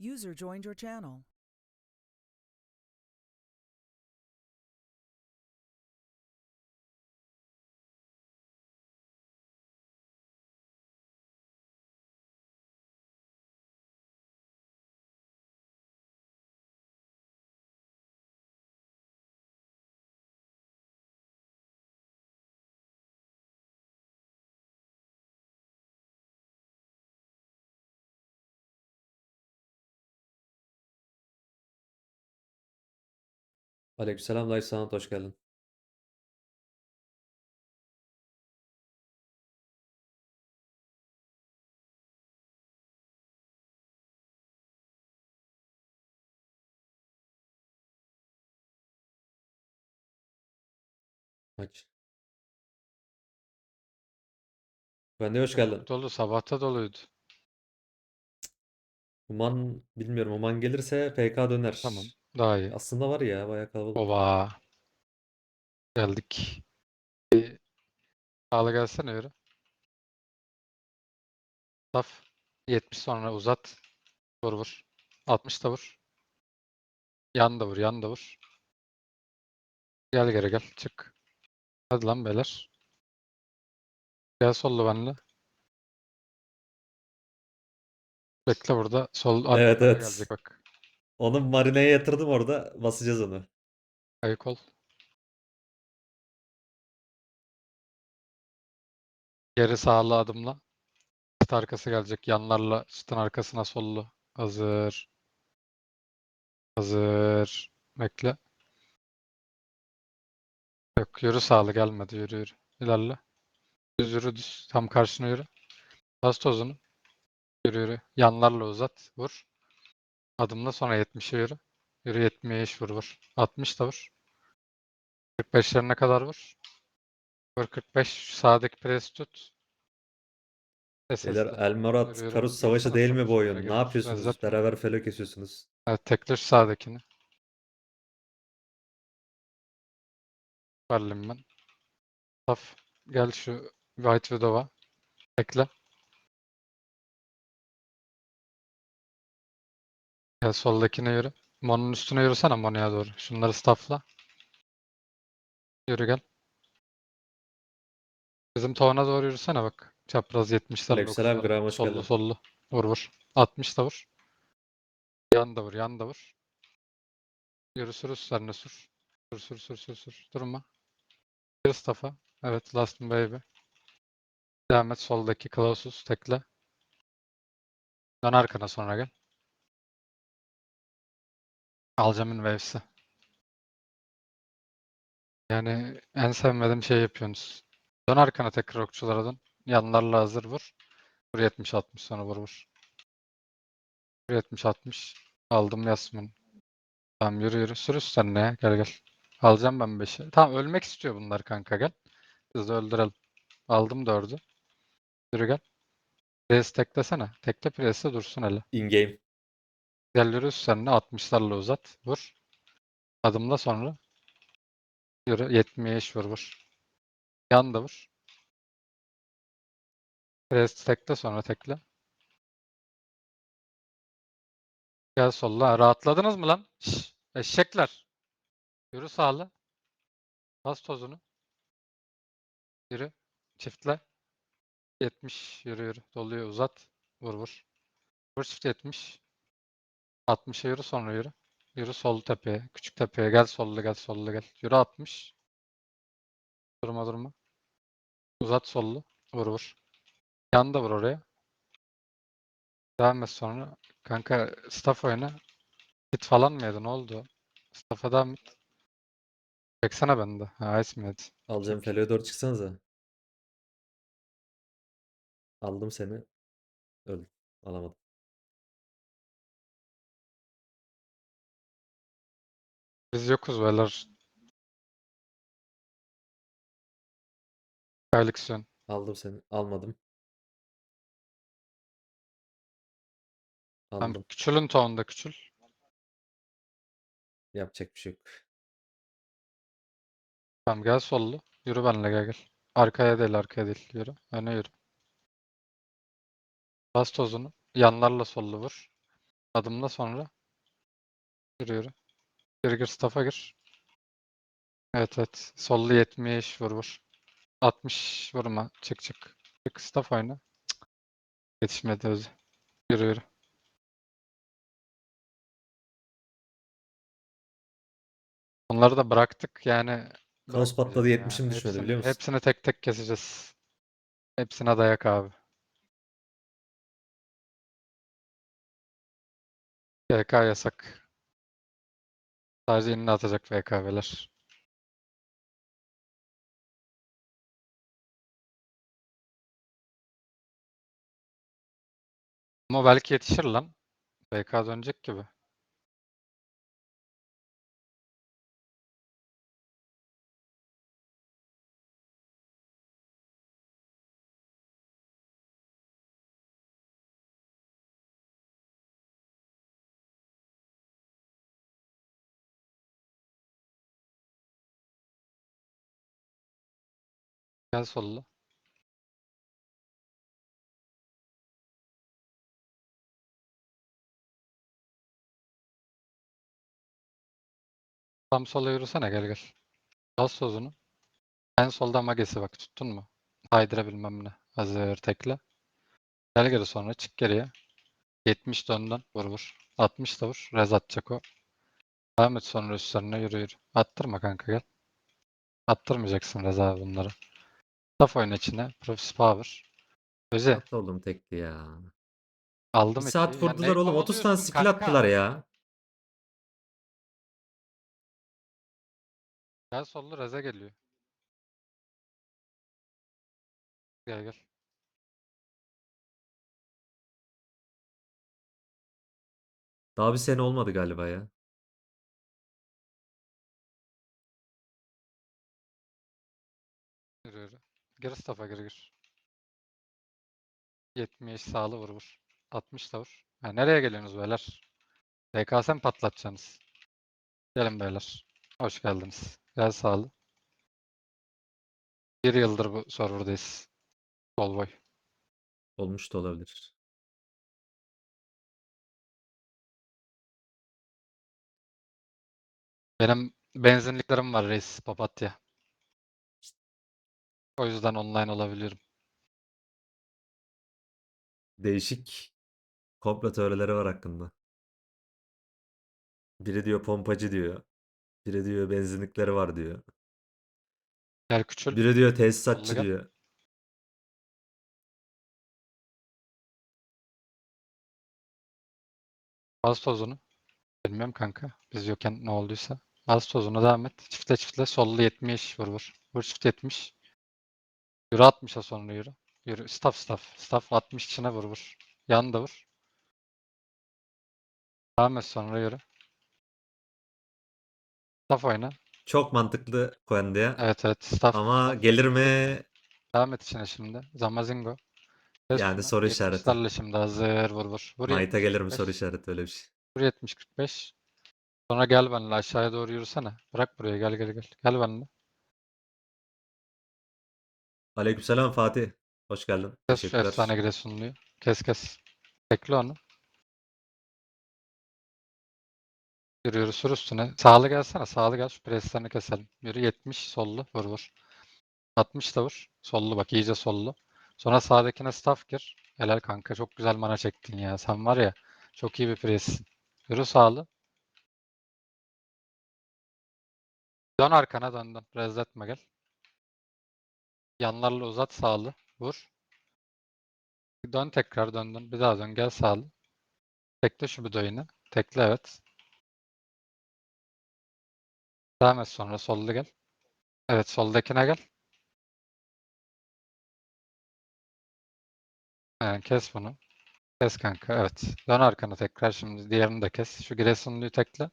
User joined your channel. Aleykümselam Dayı Sanat hoş geldin. Aç. Ben de hoş geldin. Dolu sabahta doluydu. Uman bilmiyorum. Uman gelirse PK döner. Daha iyi. Aslında var ya bayağı kalabalık. Ova. Geldik. Bir Sağla gelsene yürü. Saf. 70 sonra uzat. Vur vur. 60 da vur. Yan da vur. Yan da vur. Gel geri gel. Çık. Hadi lan beyler. Gel sollu benle. Bekle burada. Sol Evet, evet. gelecek bak. Onu marineye yatırdım orada. Basacağız onu. Ayık ol. Geri sağlı adımla. Çıt arkası gelecek. Yanlarla çıtın arkasına sollu. Hazır. Hazır. Bekle. Yok yürü sağlı gelmedi. Yürü yürü. İlerle. Düz yürü düz. Tam karşına yürü. Bas tozunu. Yürü yürü. Yanlarla uzat. Vur. Adımla sonra 70'e yürü. Yürü 70 vur vur. 60 da vur. 45'lerine kadar vur. Vur 45. Sağdaki pres tut. Beyler El Murat. Karus Savaşı değil mi bu oyun? Ne yapıyorsunuz? Lezzet? Beraber felo kesiyorsunuz. Evet şu sağdakini. Verdim ben. Saf. Gel şu White Widow'a. Tekle. Gel soldakine yürü. Mon'un üstüne yürüsene Mon'ya doğru. Şunları staffla. Yürü gel. Bizim tavana doğru yürüsene bak. Çapraz 70'ler Aleykümselam 90'lar. Graham, hoş Sollu geldin. sollu. Vur vur. 60 da vur. Yan da vur. Yan da vur. Yürü sür üstlerine sür. Sür sür sür sür sür. Durma. Bir staff'a. Evet last baby. Devam et soldaki Klausus tekle. Dön arkana sonra gel. Alacağımın waves'i. Yani en sevmediğim şey yapıyorsunuz. Dön arkana tekrar okçulara dön. Yanlarla hazır vur. Vur 70-60 sonra vur vur. Vur 70-60. Aldım Yasmin. Tamam yürü yürü. Sür üstlerine ya. Gel gel. Alacağım ben 5'i. Tamam ölmek istiyor bunlar kanka gel. Biz de öldürelim. Aldım 4'ü. Yürü gel. Press teklesene. Tekle press'e dursun hele. In game. Gel yürü üstlerine 60'larla uzat. Vur. Adımla sonra. Yürü 70 vur vur. Yan da vur. Press tekle sonra tekle. Gel solla. Rahatladınız mı lan? Şşş, eşekler. Yürü sağlı. Bas tozunu. Yürü. Çiftle. 70. Yürü yürü. Doluyor uzat. Vur vur. Vur çift 70. 60'a yürü sonra yürü. Yürü sol tepeye. Küçük tepeye. Gel sollu gel sollu gel. Yürü 60. Durma durma. Uzat sollu. Vur vur. Yan da vur oraya. Devam et sonra. Kanka staff oyna. Hit falan mı yedi? Ne oldu? Staff'a devam et. Çeksene bende. Ha ice mi? Alacağım feloya doğru çıksanıza. Aldım seni. Öldüm. Alamadım. Biz yokuz beyler. Koaliksiyon. Aldım seni. Almadım. Tamam, Aldım. küçülün tonda küçül. Yapacak bir şey yok. Tamam gel sollu. Yürü benimle gel gel. Arkaya değil arkaya değil. Yürü. Öne yürü. Bas tozunu. Yanlarla sollu vur. Adımla sonra. Yürü yürü. Gir gir staff'a gir. Evet evet. Sollu 70 vur vur. 60 vurma. Çık çık. Çık staff oyna. Cık. Yetişmedi özü. Yürü yürü. Onları da bıraktık yani. Kaos patladı bırakmayacağız 70'im ya. düşmedi Hepsini- biliyor musun? Hepsini tek tek keseceğiz. Hepsine dayak abi. VK yasak. Sadece inini atacak VK'ler. Ama belki yetişir lan. VK dönecek gibi. Gel sollu. Tam sola yürüsene gel gel. Bas sozunu. En solda magesi bak tuttun mu? Haydıra bilmem ne. Hazır tekle. Gel geri sonra çık geriye. 70 döndün. Vur vur. 60 da vur. Rez atacak o. Devam et sonra üstlerine yürü yürü. Attırma kanka gel. Attırmayacaksın Rez abi bunları. Taf oyun içine. Profis Power. Öze. At oğlum tekli ya. Aldım Bir saat etiği. Ya vurdular ne oğlum. 30 tane kovalıyorsun skill kanka? attılar ya. Gel sollu Rez'e geliyor. Gel gel. Daha bir sene olmadı galiba ya. Gir staff'a gir gir. 70 sağlı vur vur. 60 da vur. Ha, nereye geliyorsunuz beyler? DKS mi patlatacaksınız? Gelin beyler. Hoş geldiniz. Gel sağlı. Bir yıldır bu serverdayız. Bol boy. Olmuş da olabilir. Benim benzinliklerim var reis papatya. O yüzden online olabiliyorum. Değişik komplo teorileri var hakkında. Biri diyor pompacı diyor. Biri diyor benzinlikleri var diyor. Gel küçül. Biri diyor tesisatçı gel. diyor. Baz tozunu. Bilmiyorum kanka. Biz yokken ne olduysa. Baz tozunu devam et. Çiftle çiftle sollu 70 vur vur. Vur çift 70. Yürü 60'a sonra yürü. Yürü. Staff staff. Staff 60 içine vur vur. Yan da vur. Devam et sonra yürü. Staff oyna. Çok mantıklı Koende'ye. Evet evet. Staff. Ama gelir mi? Devam et içine şimdi. Zamazingo. Kes Yani soru işareti. 70'lerle şimdi hazır vur vur. Vur Knight'a gelir mi 70-45. soru işareti öyle bir şey. Vur 70 45. Sonra gel benimle aşağıya doğru yürüsene. Bırak buraya gel gel gel. Gel benimle. Aleykümselam Fatih. Hoş geldin. Kes şu efsane. Giresunlu'yu. Kes kes. Bekle onu. Yürü yürü sür üstüne. Sağlı gelsene. Sağlı gel. Şu preslerini keselim. Yürü 70 sollu. Vur vur. 60 da vur. Sollu bak iyice sollu. Sonra sağdakine staff gir. Helal kanka. Çok güzel mana çektin ya. Sen var ya. Çok iyi bir pressin. Yürü sağlı. Dön arkana dön dön. Rezletme gel. Yanlarla uzat sağlı. Vur. Dön tekrar dön dön. Bir daha dön. Gel sağlı. Tekle şu bir yine. Tekle evet. Devam et sonra solda gel. Evet soldakine gel. Aynen, kes bunu. Kes kanka evet. Dön arkana tekrar şimdi diğerini de kes. Şu Giresunlu'yu tekle.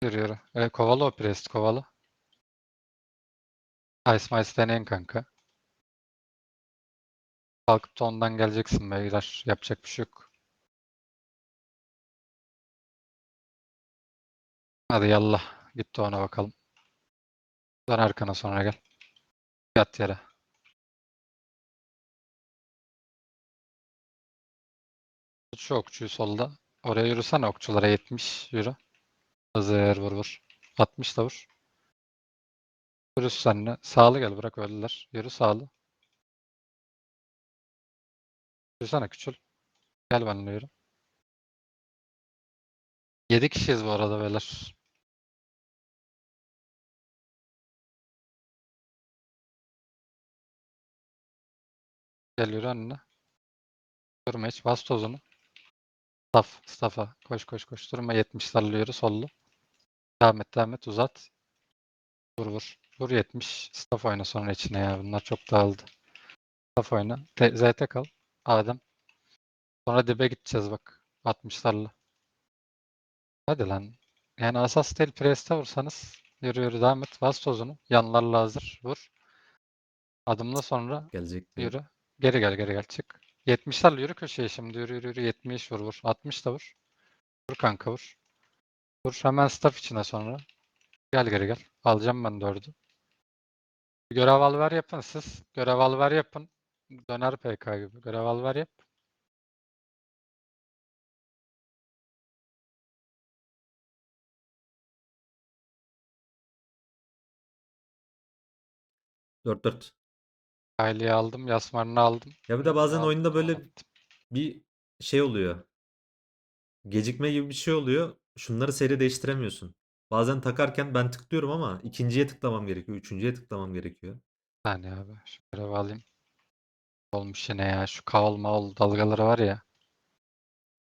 Görüyorum. E, kovala o Priest kovala. Ice Mice deneyin kanka. Kalkıp da ondan geleceksin beyler. Yapacak bir şey yok. Hadi yallah. Gitti ona bakalım. Dön arkana sonra gel. Yat yere. Şu okçuyu solda. Oraya yürüsene okçulara 70 yürü. Hazır vur vur. 60 da vur. Vur üstlerine. Sağlı gel bırak öldüler. Yürü sağlı. Yürüsene küçül. Gel benimle yürü. 7 kişiyiz bu arada beyler. Gel yürü önüne. Durma hiç. Bas tozunu. Staff. Staff'a. Koş koş koş. Durma 70'lerle yürü sollu. Devam et devam et uzat. Vur vur. Vur 70. Staff oyna sonra içine ya. Bunlar çok dağıldı. Staff oyna. Te- ZT kal. Adem. Sonra dibe gideceğiz bak. 60'larla. Hadi lan. Yani asas değil preste vursanız. Yürü yürü devam et. Bas tozunu. Yanlarla hazır. Vur. Adımla sonra Gelecek. Yürü. Geri gel geri gel çık. 70'lerle yürü köşeye şimdi yürü yürü yürü 70 vur vur. 60 da vur. Vur kanka vur. Vur hemen staff içine sonra. Gel geri gel. Alacağım ben dördü. Görev al ver yapın siz. Görev al ver yapın. Döner PK gibi. Görev al ver yap. Dört dört. Kaylı'yı aldım. Yasmar'ını aldım. Ya bir de bazen Aldım, oyunda böyle aldım. bir şey oluyor. Gecikme gibi bir şey oluyor. Şunları seri değiştiremiyorsun. Bazen takarken ben tıklıyorum ama ikinciye tıklamam gerekiyor. Üçüncüye tıklamam gerekiyor. Bir saniye abi. Şu görevi alayım. Olmuş yine ya. Şu kaol maol dalgaları var ya.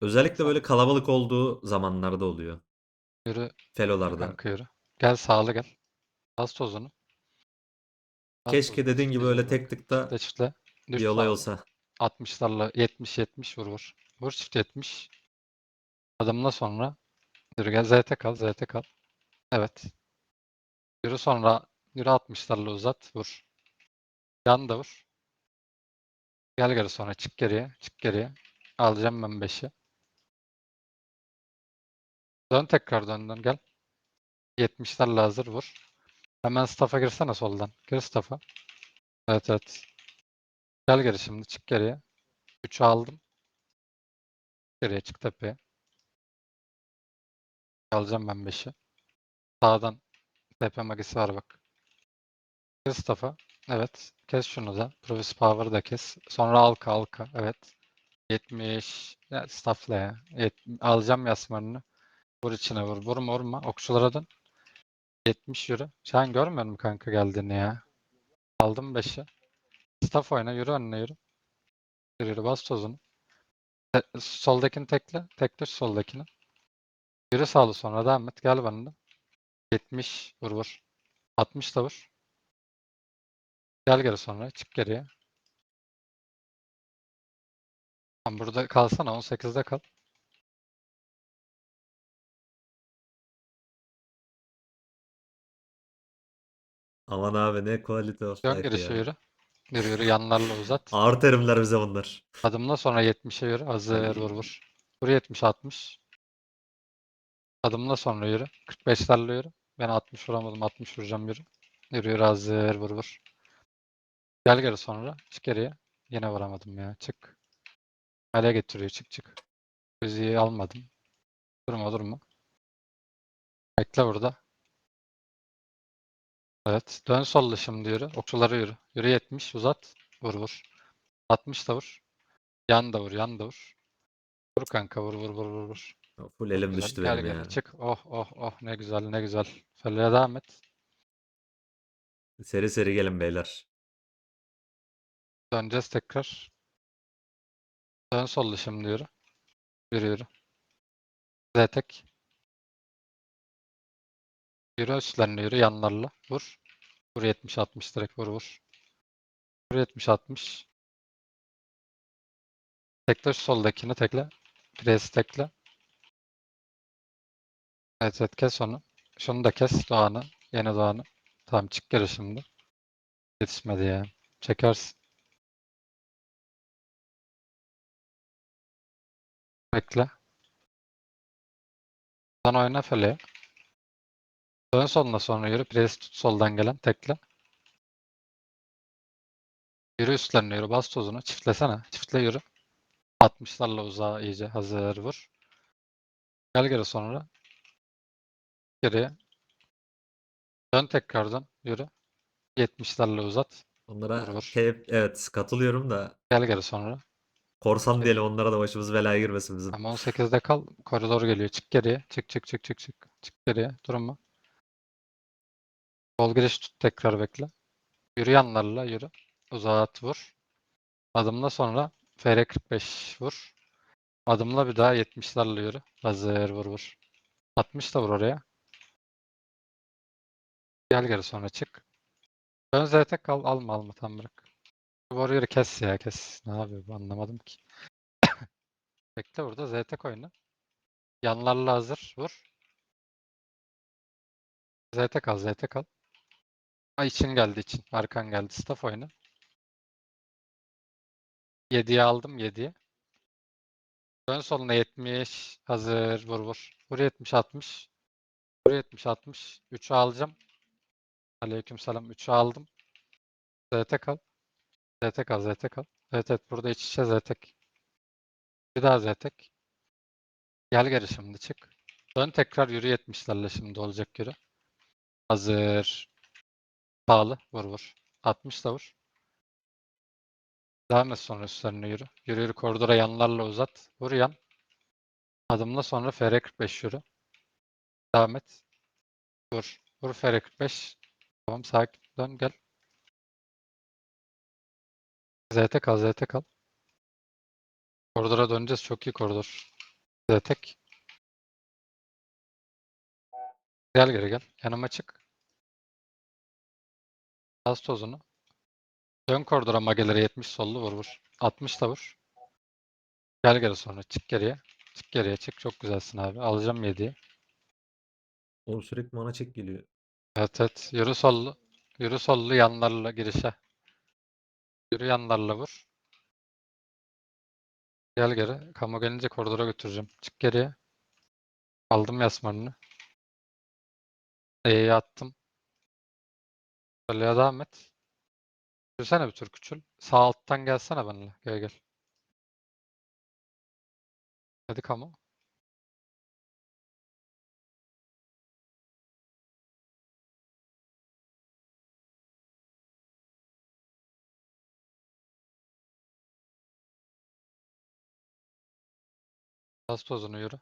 Özellikle böyle kalabalık olduğu zamanlarda oluyor. Yürü. Felolarda. kanka yürü. Gel sağlı gel. Bas tozunu. Bas Keşke tozunu, dediğin gibi öyle tek tıkta Çiftle çiftle. Düş bir olay olsa. 60'larla 70 70 vur vur. Vur çift 70. Adımla sonra yürü gel ZT kal ZT kal. Evet. Yürü sonra yürü 60'larla uzat vur. Yan da vur. Gel geri sonra çık geriye çık geriye. Alacağım ben 5'i. Dön tekrar dön dön gel. 70'lerle hazır vur. Hemen staff'a girsene soldan. Gir staff'a. Evet evet. Gel geri şimdi çık geriye. 3'ü aldım. Geriye çık tepeye. Alacağım ben 5'i. Sağdan TP magisi var bak. Kes. Evet. Kes şunu da. Provis Power'ı da kes. Sonra alka alka. Evet. 70. Ya staff'la ya. Yet- alacağım yasmarını. Vur içine vur. Vurma vurma. Okçulara dön. 70 yürü. Sen görmüyor musun kanka geldiğini ya? Aldım 5'i. Staff oyna. Yürü önüne yürü. Yürü yürü. Bas tozunu. Te- soldakini tekle. Tekle soldakini. Yürü sağlı sonra devam et. Gel bana da. 70 vur vur. 60 da vur. Gel geri sonra. Çık geriye. Tamam burada kalsana. 18'de kal. Aman abi ne quality of Dön life girişe ya. yürü. Yürü yürü yanlarla uzat. Ağır terimler bize bunlar. Adımla sonra 70'e yürü. Hazır vur vur. Vur 70 60. Adımla sonra yürü. 45'lerle yürü. Ben 60 vuramadım. 60 vuracağım yürü. Yürü yürü hazır vur vur. Gel geri sonra. Çık geriye. Yine vuramadım ya. Çık. Mele getiriyor. Çık çık. Müziği almadım. Durma durma. Bekle burada. Evet. Dön sollu şimdi yürü. Okçulara yürü. Yürü 70 uzat. Vur vur. 60 da vur. Yan da vur. Yan da vur. Vur kanka vur vur vur vur. Full elim güzel. düştü Gel benim gel ya. çık. Oh oh oh ne güzel ne güzel. Feleğe devam et. Seri seri gelin beyler. Döneceğiz tekrar. Dön sollu şimdi yürü. Yürü yürü. Z tek. Yürü üstlerine yürü yanlarla. Vur. Vur 70 60 direkt vur vur. Vur 70 60. Tekle şu soldakini tekle. Presi tekle. Evet evet kes onu. Şunu da kes Doğan'ı. Yeni Doğan'ı. Tamam çık geri şimdi. Yetişmedi ya. Çekersin. Bekle. Sen oyna Fele'ye. Dön soluna sonra yürü. Presi tut soldan gelen. Tekle. Yürü üstlerine yürü. Bas tozunu. Çiftlesene. Çiftle yürü. 60'larla uzağa iyice hazır vur. Gel geri sonra. Geriye. Dön tekrardan. Yürü. 70'lerle uzat. Onlara Vur, vur. keyif, evet katılıyorum da Gel geri sonra. korsan Şey- diyelim onlara da başımız belaya girmesin bizim. Ama 18'de kal. Koridor geliyor. Çık geriye. Çık çık çık çık çık. Çık geriye. Durma. Kol giriş tut tekrar bekle. Yürü yanlarla yürü. Uzat vur. Adımla sonra FR45 vur. Adımla bir daha 70'lerle yürü. Hazır vur vur. 60 da vur oraya. Gel geri sonra çık. Ön ZT kal. Alma alma tam bırak. Warrior'ı kes ya kes. Ne yapıyor bu anlamadım ki. Bekle burada ZT oyna. Yanlarla hazır. Vur. ZT kal ZT kal. Ay için geldi için. Arkan geldi. Staff oyna. 7'ye aldım 7'ye. Dön soluna 70. Hazır. Vur vur. Vur 70 60. Vur 70 60. 3'ü alacağım. Aleykümselam 3'ü aldım. ZT kal. ZT kal ZT kal. Evet evet burada iç içe ZT. Bir daha ZT. Gel geri şimdi çık. Dön tekrar yürü 70'lerle şimdi olacak yürü. Hazır. Sağlı. Vur vur. 60 da vur. Devam et sonra üstlerine yürü. Yürü yürü koridora yanlarla uzat. Vur yan. Adımla sonra FR45 yürü. Devam et. Vur. Vur FR45. Tamam sakin. Dön gel. ZT kal ZT kal. Koridora döneceğiz. Çok iyi koridor. ZT. Gel geri gel. Yanıma çık. Az tozunu. Dön koridora magelere 70 sollu vur vur. 60 da vur. Gel geri sonra. Çık geriye. Çık geriye çık. Çok güzelsin abi. Alacağım 7'yi. Oğlum sürekli mana çek geliyor. Evet evet. Yürü sollu. Yürü sollu yanlarla girişe. Yürü yanlarla vur. Gel geri. Kamu gelince koridora götüreceğim. Çık geriye. Aldım yasmanını. E'yi attım. Solluya devam et. Yürüsene bir tur küçül. Sağ alttan gelsene benimle. Gel gel. Hadi kamu. Bas tozunu yürü.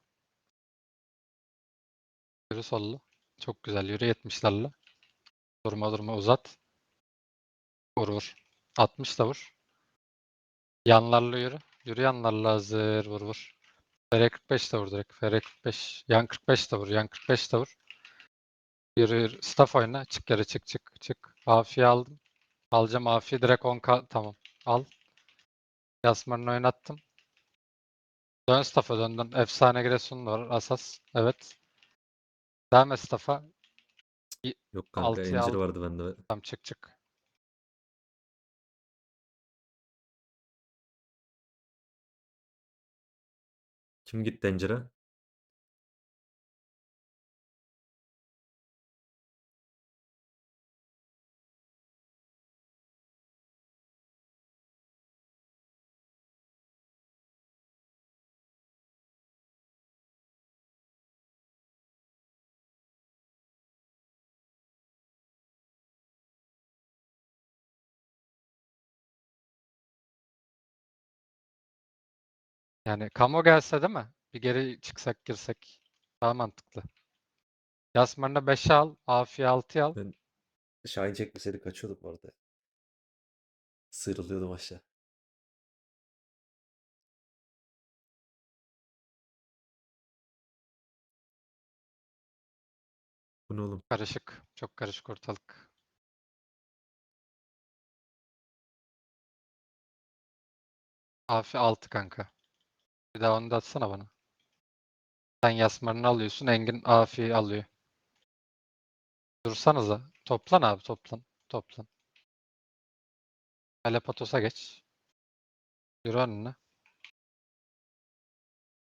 Yürü sollu. Çok güzel. Yürü 70'lerle. Durma durma uzat. Vur vur. 60 da vur. Yanlarla yürü. Yürü yanlarla hazır. Vur vur. FR45 de vur direkt. FR45. Yan 45 de vur. Yan 45 de vur. Yürü yürü. Staff oyna. Çık geri çık çık çık. Afiye aldım. Alacağım Afiye direkt 10k. Tamam. Al. Yasmarını oynattım. Dön staff'a dön dön. Efsane Giresun var. Asas. Evet. Devam et staff'a. Yok kanka Altıya incir aldım. vardı bende. Tamam çık çık. Kim gitti incire? Yani Kamo gelse değil mi? Bir geri çıksak girsek. Daha mantıklı. Yasmarına 5'e al. Afiye 6'ya al. Şahin çekmeseydi kaçıyorduk bu arada. Sıyrılıyordum aşağı. Bu ne oğlum? Karışık. Çok karışık ortalık. Afi 6 kanka. Bir daha onu da atsana bana. Sen Yasmarını alıyorsun. Engin Afi'yi alıyor. Dursanıza. Toplan abi toplan. Toplan. Alepatos'a geç. Yürü önüne.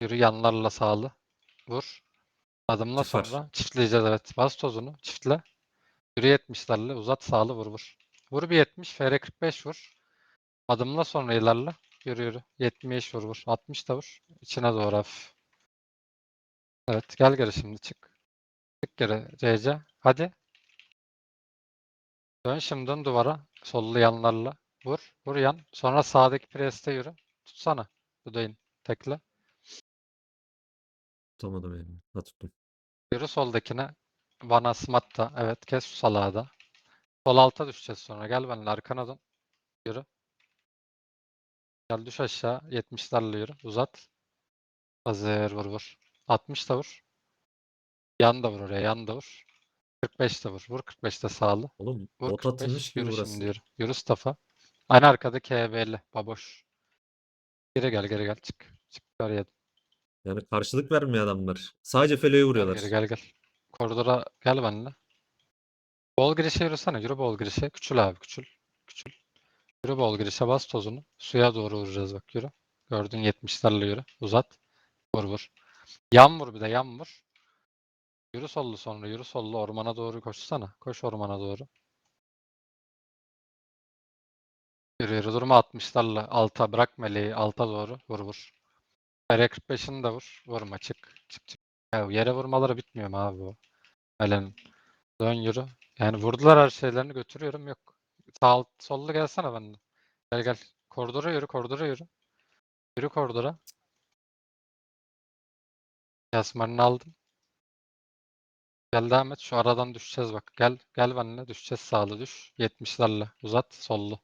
Yürü yanlarla sağlı. Vur. Adımla var. sonra çiftleyeceğiz evet. Bas tozunu. Çiftle. Yürü 70'lerle uzat sağlı vur vur. Vur bir 70. FR 45 vur. Adımla sonra ilerle. Yürü yürü. 70 vur vur. 60 da vur. İçine doğru hafif. Evet gel geri şimdi çık. Çık geri CC. Hadi. Dön şimdi dön duvara. Sollu yanlarla. Vur. Vur yan. Sonra sağdaki preste yürü. Tutsana. Budayın. Tekle. Tutamadım elimi. Ha tuttum. Yürü soldakine. Bana smatta. Evet kes şu salağı da. Sol alta düşeceğiz sonra. Gel benimle arkana dön. Yürü. Gel düş aşağı. 70'lerle yürü. Uzat. Hazır vur vur. 60 da vur. Yan da vur oraya. Yan da vur. 45 de vur. Vur 45 de sağlı. Oğlum Vur bot 45. atılmış gibi Yürü burası. şimdi yürü. Yürü Stafa. Aynı arkadaki HB'li. Baboş. Geri gel geri gel. Çık. Çık araya. Yani karşılık vermiyor adamlar. Sadece Gel vuruyorlar. geri gel gel. Koridora gel benimle. Bol girişe yürüsene. Yürü bol girişe. Küçül abi küçül. Küçül. Yürü bol girişe bas tozunu. Suya doğru vuracağız bak yürü. Gördün 70'lerle yürü. Uzat. Vur vur. Yan vur bir de yan vur. Yürü sollu sonra yürü sollu ormana doğru koşsana. Koş ormana doğru. Yürü yürü durma 60'larla alta bırak meleği alta doğru vur vur. Fere 45'ini de vur. Vurma çık. Çık çık. Ya yere vurmaları bitmiyor mu abi bu? Melenin. Dön yürü. Yani vurdular her şeylerini götürüyorum yok. Sağ sollu gelsene bende. Gel gel. Koridora yürü koridora yürü. Yürü koridora. Yasmanını aldım. Gel devam et. Şu aradan düşeceğiz bak. Gel gel benimle düşeceğiz sağlı düş. 70'lerle uzat sollu.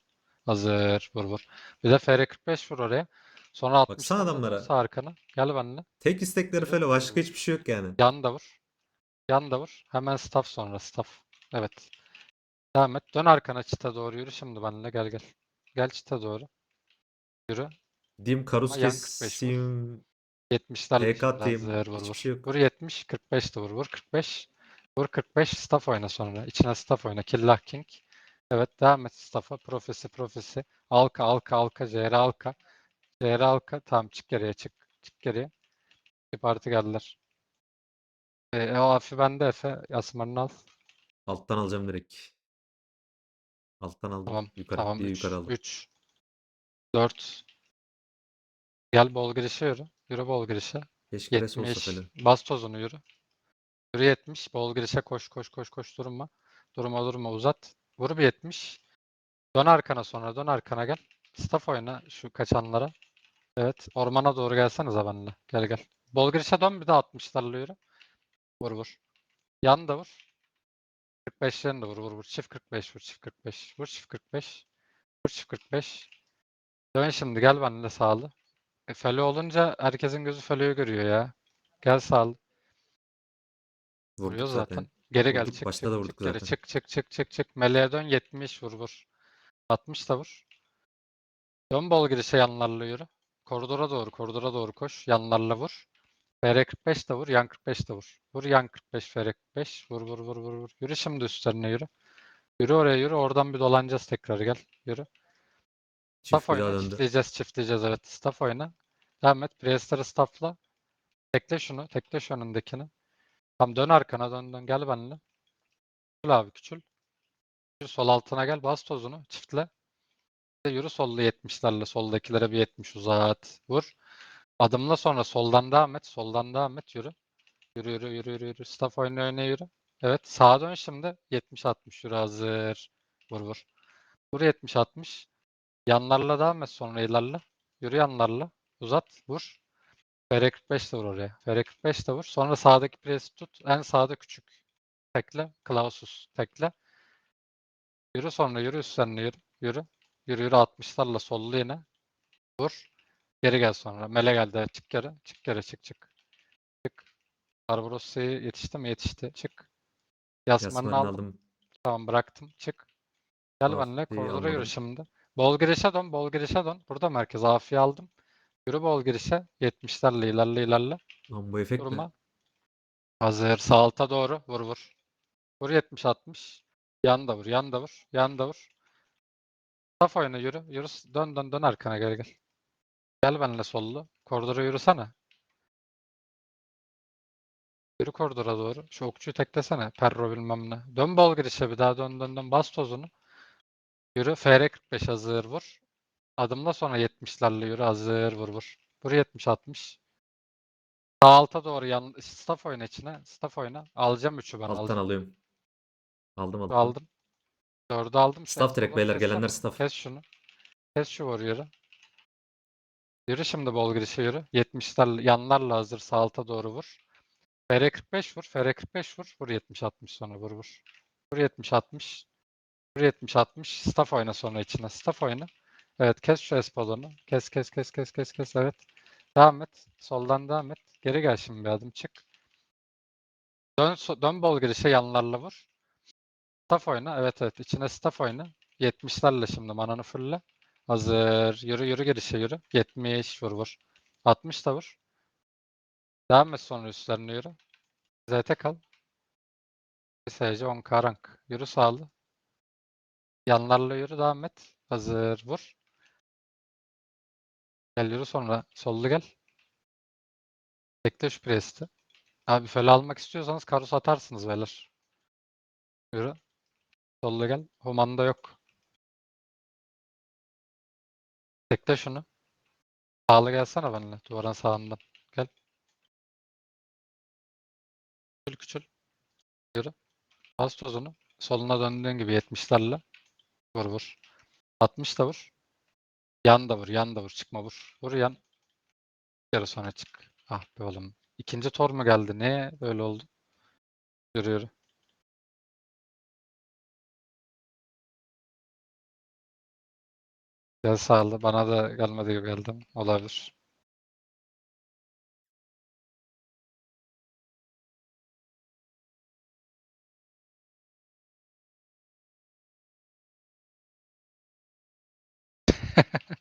Hazır vur vur. Bir de FR 45 vur oraya. Sonra 60 Baksana adamlara. Sağ arkana. Gel benimle. Tek istekleri. Felo. Başka hiçbir şey yok yani. Yan da vur. Yan da vur. Hemen staff sonra staff. Evet. Devam et. Dön arkana çita doğru yürü şimdi benimle. Gel gel. Gel çita doğru. Yürü. Dim Karus Ama yan 45 vur. keseyim. 70'lerle TK vur Hiçbir vur. şey yok. Vur 70. 45 de vur. Vur 45. Vur 45. Staff oyna sonra. İçine staff oyna. Killah King. Evet devam et staff'a. Profesi profesi. Alka alka alka. JR alka. JR alka. Tamam çık geriye çık. Çık geriye. Bir parti geldiler. E, e, o Afi bende Efe. Yasman'ını al. Alttan alacağım direkt. Alttan aldım. Tamam. Yukarı, tamam. bir 3. yukarı aldım. 3. 4. Gel bol girişe yürü. Yürü bol girişe. Keşke res olsa 70. Felo. Bas tozunu yürü. Yürü 70. Bol girişe koş koş koş koş durma. Durma durma uzat. Vur bir 70. Dön arkana sonra dön arkana gel. Staff oyna şu kaçanlara. Evet. Ormana doğru gelsenize benimle. Gel gel. Bol girişe dön bir de 60'larla yürü. Vur vur. Yan da vur. 45'lerini de vur vur vur. Çift 45 vur çift 45. Vur çift 45. Vur çift 45. Dön şimdi gel benimle sağlı. E, Felo olunca herkesin gözü Felo'yu görüyor ya. Gel sağlı. Vurduk Vuruyor zaten. Geri gel Vurduk, çık başta çık da çık vurduk geri zaten. çık çık çık çık çık. Meleğe dön 70 vur vur. 60 da vur. Dön bol girişe yanlarla yürü. Koridora doğru koridora doğru koş. Yanlarla vur. FR 45 de vur. Yan 45 de vur. Vur yan 45 FR 45. Vur vur vur vur vur. Yürü şimdi üstlerine yürü. Yürü oraya yürü. Oradan bir dolanacağız tekrar gel. Yürü. Staff oyna. döndü. Çiftleyeceğiz çiftleyeceğiz evet. Staff oyna. Devam et. Priestler'ı staffla. Tekle şunu. Tekle şu önündekini. Tamam dön arkana dön dön. Gel benimle. Küçül abi küçül. Yürü sol altına gel. Bas tozunu. Çiftle. Yürü sollu 70'lerle. Soldakilere bir 70 uzat. Vur. Adımla sonra soldan devam et. Soldan devam et. Yürü. Yürü yürü yürü yürü. yürü. Staff oyna öne yürü. Evet. Sağa dön şimdi. 70-60. Yürü hazır. Vur vur. Vur 70-60. Yanlarla devam et sonra ilerle. Yürü yanlarla. Uzat. Vur. FR45 de vur oraya. FR45 de vur. Sonra sağdaki presi tut. En sağda küçük. Tekle. Klausus. Tekle. Yürü sonra yürü üstlerine yürü. Yürü. Yürü yürü 60'larla sollu yine. Vur. Geri gel sonra. Mele geldi. Çık geri. Çık geri. Çık çık. Çık. Barbaros'u yetişti mi? Yetişti. Çık. Yasman'ını aldım. aldım. Tamam bıraktım. Çık. Gel Afi'yi benimle. Koridora yürü şimdi. Bol girişe dön. Bol girişe dön. Burada merkez. Afi'yi aldım. Yürü bol girişe. 70'lerle ilerle ilerle. Lan bu efekt? Durma. Hazır. Sağ alta doğru. Vur vur. Vur 70-60. Yan da vur. Yan da vur. Yan da vur. Saf oyna yürü. Yürü. Dön dön dön arkana gel gel. Gel benimle sollu. Koridora yürüsene. Yürü koridora doğru. Şu okçuyu teklesene. Perro bilmem ne. Dön bol girişe bir daha dön dön dön. Bas tozunu. Yürü. FR 45 hazır vur. Adımla sonra 70'lerle yürü. Hazır vur vur. Vur 70 60. Sağ alta doğru yan staff oyna içine. Staff oyna. Alacağım 3'ü ben Alttan alacağım. alıyorum. Aldım alttan. Aldım. 4'ü aldım. Staff direkt beyler, gelenler staff. Kes şunu. Kes şu warrior'ı. Yürü şimdi bol girişe yürü. 70'ler yanlarla hazır sağ alta doğru vur. FR 45 vur. FR 45 vur. Vur 70 60 sonra vur vur. Vur 70 60. Vur 70 60. Staff oyna sonra içine. Staff oyna. Evet kes şu espadonu. Kes kes kes kes kes kes evet. Devam et. Soldan devam et. Geri gel şimdi bir adım çık. Dön, dön bol girişe yanlarla vur. Staff oyna. Evet evet. içine staff oyna. 70'lerle şimdi mananı fulle. Hazır. Yürü yürü girişe yürü. 70 vur vur. 60 da vur. Devam et sonra üstlerine yürü. ZT kal. SC 10 karank. Yürü sağlı. Yanlarla yürü devam et. Hazır. Vur. Gel yürü sonra sollu gel. Bekle şu presti. Abi föle almak istiyorsanız karus atarsınız beyler. Yürü. Sollu gel. Humanda yok. Bekle şunu. Sağlı gelsene benimle. Duvarın sağından. Gel. Küçül küçül. Yürü. Bas tozunu. Soluna döndüğün gibi 70'lerle. Vur vur. 60 da vur. Yan da vur. Yan da vur. Çıkma vur. Vur yan. Yarı sonra çık. Ah be oğlum. İkinci tor mu geldi? Ne böyle oldu? Yürü. Gel sağlı. Bana da gelmedi gibi geldi. ama Olabilir.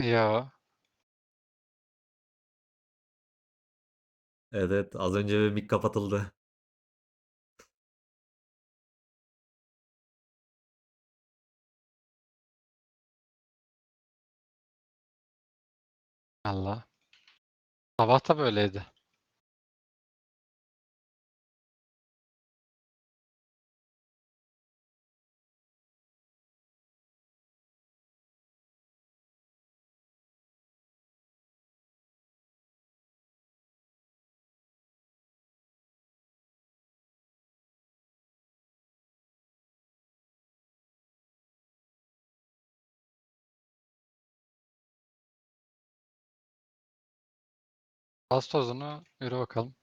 Evet, evet az önce bir mic kapatıldı. Allah. Sabah da böyleydi. Bas tozunu. Yürü bakalım.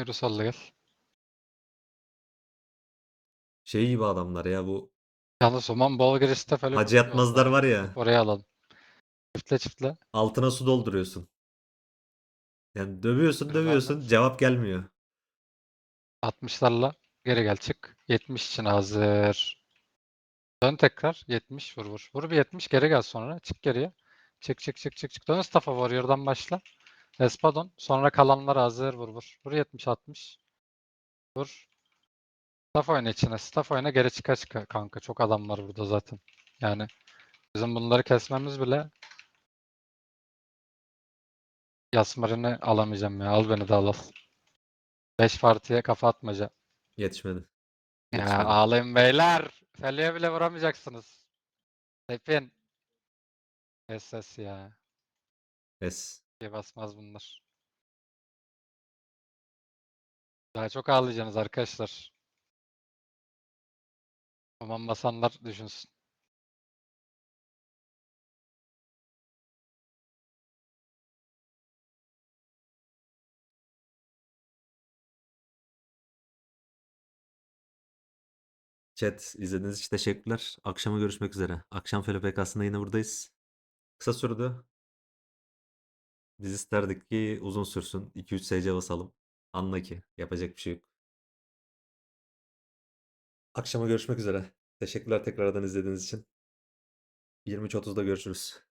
Yürü solla gel. Şey gibi adamlar ya bu Yalnız Human bol girişte falan Hacı yatmazlar var ya. Oraya alalım. Çiftle çiftle. altına su dolduruyorsun. Yani dövüyorsun Güzel dövüyorsun cevap gelmiyor. 60'larla geri gel çık. 70 için hazır. Dön tekrar. 70 vur vur. Vur bir 70 geri gel sonra. Çık geriye. Çık çık çık çık çık. Dön Staff'a Warrior'dan başla. Espadon. Sonra kalanlar hazır vur vur. Vur 70 60. Vur. Staff oyna içine. Staff oyna geri çıka çıka kanka. Çok adam var burada zaten. Yani bizim bunları kesmemiz bile Yasmarin'i alamayacağım ya. Al beni de al al. 5 partiye kafa atmaca. Yetişmedi. Ya Yetişmedi. ağlayın beyler. Feleğe bile vuramayacaksınız. Tepin. SS ya. Es. Şey basmaz bunlar. Daha çok ağlayacaksınız arkadaşlar. Aman basanlar düşünsün. Chat izlediğiniz için teşekkürler. Akşama görüşmek üzere. Akşam Felo PK'sında yine buradayız. Kısa sürdü. Biz isterdik ki uzun sürsün. 2-3 SC basalım. Anla ki yapacak bir şey yok. Akşama görüşmek üzere. Teşekkürler tekrardan izlediğiniz için. 23.30'da görüşürüz.